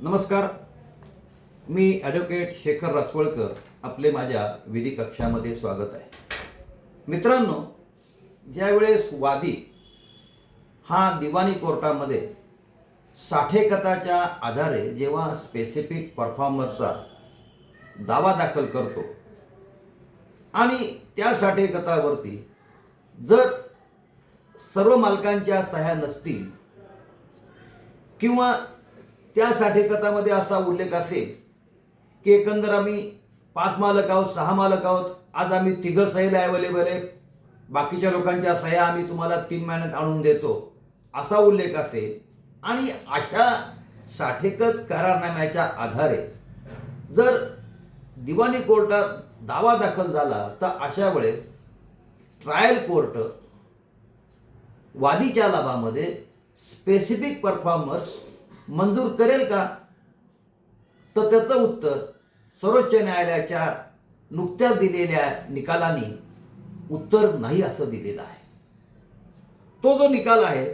नमस्कार. मी ॲडव्होकेट शेखर रसवळकर. आपले माझ्या विधी कक्षामध्ये स्वागत आहे. मित्रांनो ज्यावेळेस वादी हा दिवाणी कोर्टामध्ये साठेकथाच्या आधारे जेव्हा स्पेसिफिक परफॉर्मन्सचा दावा दाखल करतो आणि त्या साठेकथावरती जर सर्व मालकांच्या सह्या नसतील किंवा त्या साठेकथामध्ये असा उल्लेख असेल की एकंदर आम्ही पाच मालक आहोत सहा मालक आहोत आज आम्ही तिघं सहीला अवेलेबल आहे बाकीच्या लोकांच्या सह्या आम्ही तुम्हाला तीन महिन्यात आणून देतो. असा उल्लेख असेल. आणि अशा साठेकत करारनाम्याच्या आधारे जर दिवाणी कोर्टात दावा दाखल झाला तर अशा वेळेस ट्रायल कोर्ट वादीच्या लाभामध्ये स्पेसिफिक परफॉर्मन्स मंजूर करेल का? तर त्याचं उत्तर सर्वोच्च न्यायालयाच्या नुकत्याच दिलेल्या निकालाने उत्तर नाही असं दिलेलं आहे. तो जो निकाल आहे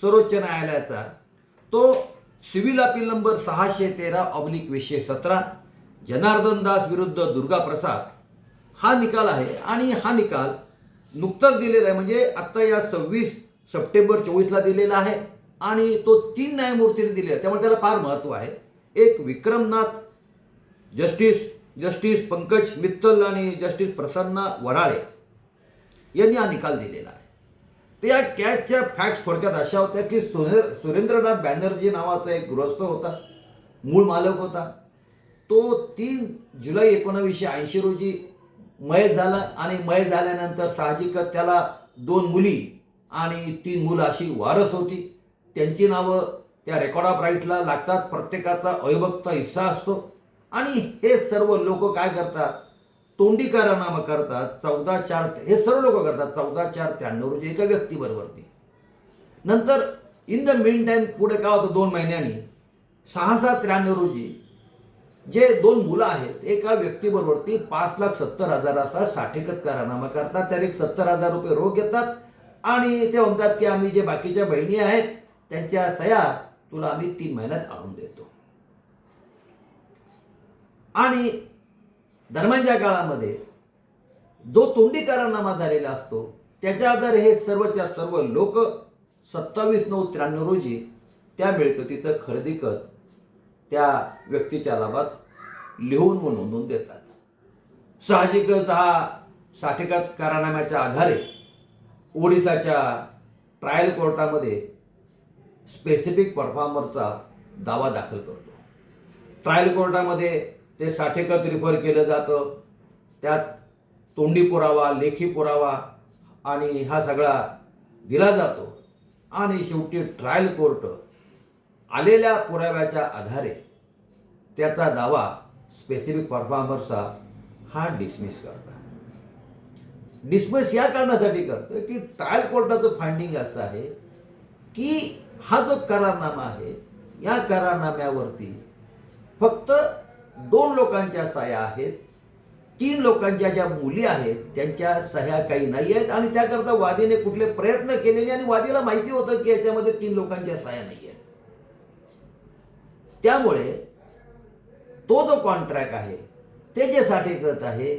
सर्वोच्च न्यायालयाचा तो सिव्हिल अपील नंबर सहाशे तेरा ऑब्लिक वीसशे सतरा जनार्दन दास विरुद्ध दुर्गा प्रसाद हा निकाल आहे आणि हा निकाल नुकताच दिलेला आहे. म्हणजे आत्ता या सव्वीस सप्टेंबर चोवीसला दिलेला आहे. आणि तो तीन न्यायमूर्तींनी दिलेला आहे त्यामुळे त्याला फार महत्त्व आहे. एक विक्रमनाथ जस्टिस जस्टिस पंकज मित्तल आणि जस्टिस प्रसन्ना वराळे यांनी हा निकाल दिलेला आहे. तर या कॅचच्या फॅक्ट्स थोडक्यात अशा होत्या की सुरेंद्र सुरेंद्रनाथ बॅनर्जी नावाचा एक गृहस्थ होता मूळ मालक होता. तो तीन जुलै एकोणावीसशे ऐंशी रोजी मयत झाला आणि मयत झाल्यानंतर साहजिकच त्याला दोन मुली आणि तीन मुलं अशी वारस होती. त्यांची नावं त्या रेकॉर्ड ऑफ राईटला लागतात. प्रत्येकाचा अविभक्त हिस्सा असतो. आणि हे सर्व लोक काय करतात? तोंडी कारनामा करतात. चौदा चार हे सर्व लोक करतात. चौदा चार त्र्याण्णव रोजी एका व्यक्तीबरोबरती. नंतर इन द मेन टाईम पुढे काय होतं? दोन महिन्यांनी. सहा सहा त्र्याण्णव रोजी जे दोन मुलं आहेत एका व्यक्तीबरोबरती पाच लाख सत्तर हजाराचा साठेकत कारनामा करतात. त्याने सत्तर हजार रुपये रोख घेतात. आणि ते म्हणतात की आम्ही जे बाकीच्या बहिणी आहेत त्यांच्या सह्या तुला आम्ही तीन महिन्यात आणून देतो. आणि दरम्यानच्या काळामध्ये जो तोंडी करारनामा झालेला असतो त्याच्या आधारे हे सर्वच्या सर्व लोक सत्तावीस नऊ त्र्याण्णव रोजी त्या मिळकतीचं खरेदी कर त्या व्यक्तीच्या लाभात लिहून व नोंदवून देतात. साहजिकच हा साठेकात करारनाम्याच्या आधारे ओडिसाच्या ट्रायल कोर्टामध्ये स्पेसिफिक परफॉर्मरचा दावा दाखल करतो. ट्रायल कोर्टामध्ये ते साठेकत रिफर केलं जातं. त्यात तोंडी पुरावा लेखी पुरावा आणि हा सगळा दिला जातो. आणि शेवटी ट्रायल कोर्ट आलेल्या पुराव्याच्या आधारे त्याचा दावा स्पेसिफिक परफॉर्मरचा हा डिसमिस करतात. डिसमिस या कारणासाठी करतो की ट्रायल कोर्टाचं फायंडिंग असं आहे की हा जो करारनामा आहे या करारनाम्यावरती फक्त दोन लोकांच्या सह्या आहेत तीन लोकांच्या ज्या मुली आहेत त्यांच्या सह्या काही नाही आहेत आणि त्याकरता वादीने कुठले प्रयत्न केलेले आणि वादीला माहिती होतं की याच्यामध्ये तीन लोकांच्या सह्या नाही आहेत. त्यामुळे तो जो कॉन्ट्रॅक्ट आहे ते जे साठेकत आहे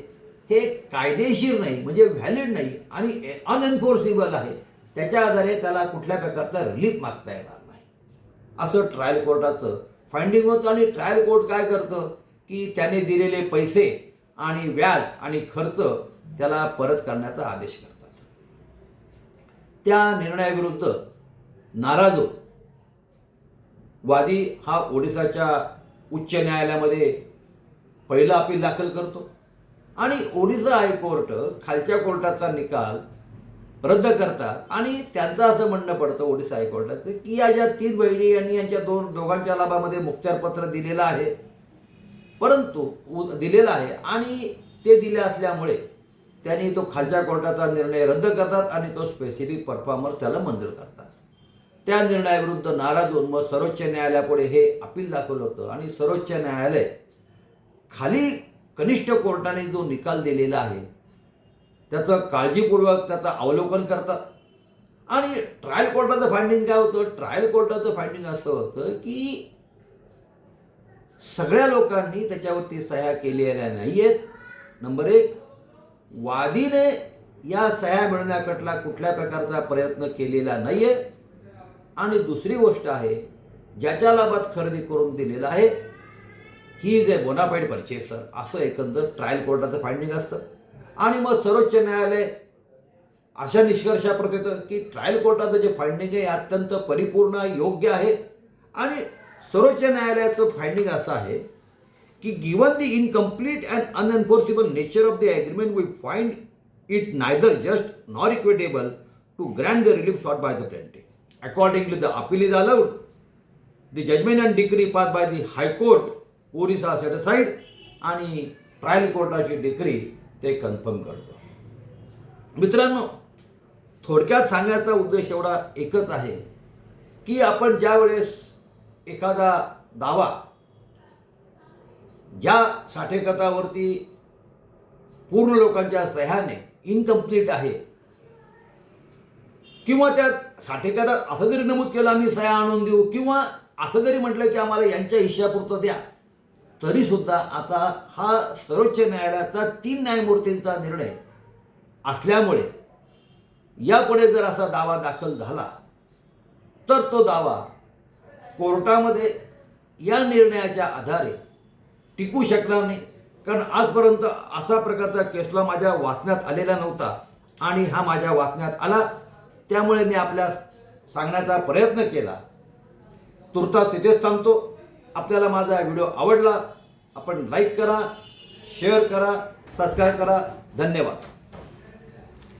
हे कायदेशीर नाही म्हणजे व्हॅलिड नाही आणि अनएन्फोर्सिबल आहे. त्याच्या आधारे त्याला कुठल्या प्रकारचा रिलीफ मागता येणार नाही. असं ट्रायल कोर्टाचं फाइंडिंग होतं आणि ट्रायल कोर्ट काय करतं? की त्याने दिलेले पैसे आणि व्याज आणि खर्च त्याला परत करण्याचा आदेश करतात. त्या निर्णयाविरुद्ध नाराज. वादी हा ओडिसाच्या उच्च न्यायालयामध्ये पहिला अपील दाखल करतो. आणि ओडिसा हायकोर्ट खालच्या कोर्टाचा निकाल रद्द करतात. आणि त्यांचं असं म्हणणं पडतं ओडिसा हायकोर्टाचं की या ज्या तीन बहिणी यांनी यांच्या दोन दोघांच्या लाभामध्ये मुक्त्यारपत्र दिलेलं आहे परंतु उ- दिलेलं आहे आणि ते दिले असल्यामुळे त्यांनी तो खालच्या कोर्टाचा निर्णय रद्द करतात आणि तो स्पेसिफिक परफॉर्मन्स त्याला मंजूर करतात. त्या निर्णयाविरुद्ध नाराज होऊन मग सर्वोच्च न्यायालयापुढे हे अपील दाखवलं होतं आणि सर्वोच्च न्यायालय खाली कनिष्ठ कोर्टाने जो निकाल दिलेला आहे त्याचं काळजीपूर्वक त्याचं अवलोकन करतात. आणि ट्रायल कोर्टाचं फायंडिंग काय होतं? ट्रायल कोर्टाचं फायंडिंग असं होतं की सगळ्या लोकांनी त्याच्यावरती सह्या केलेल्या नाही आहेत नंबर एक वादीने या सह्या मिळण्याकडला कुठल्या प्रकारचा प्रयत्न केलेला नाही आहे आणि दुसरी गोष्ट आहे ज्याच्या लाभात खरेदी करून दिलेला आहे he is a bonafide purchaser असं एकंदर ट्रायल कोर्टाचं फायंडिंग असतं. आणि मग सर्वोच्च न्यायालय अशा निष्कर्षाप्रत येतं की ट्रायल कोर्टाचं जे फायंडिंग आहे हे अत्यंत परिपूर्ण योग्य आहे. आणि सर्वोच्च न्यायालयाचं फायंडिंग असं आहे की given the incomplete and unenforceable nature of the agreement we find it neither just nor equitable to grant the relief sought by the plaintiff accordingly the appeal is allowed the judgment and decree pass by the high court Orissa set side आणि trial कोर्टाची decree ते confirm करतो. मित्रांनो थोडक्यात सांगायचा उद्देश एवढा एकच आहे की आपण ज्या वेळेस एखादा दावा ज्या साठेकथावरती पूर्ण लोकांच्या सह्याने इनकम्प्लीट आहे किंवा त्यात साठेकथात असं जरी नमूद केलं आम्ही सह्या आणून देऊ किंवा असं जरी म्हटलं की आम्हाला यांच्या हिश्यापुरतं द्या तरीसुद्धा आता हा सर्वोच्च न्यायालयाचा तीन न्यायमूर्तींचा निर्णय असल्यामुळे यापुढे जर असा दावा दाखल झाला तर तो दावा कोर्टामध्ये या निर्णयाच्या आधारे टिकू शकणार नाही. कारण आजपर्यंत असा प्रकारचा केसला माझ्या वाचण्यात आलेला नव्हता आणि हा माझ्या वाचण्यात आला. त्यामुळे मी आपल्या सांगण्याचा प्रयत्न केला. तुर्तास तिथेच सांगतो आपल्याला माझा व्हिडिओ आवडला आपण लाईक करा शेअर करा सबस्क्राईब करा. धन्यवाद.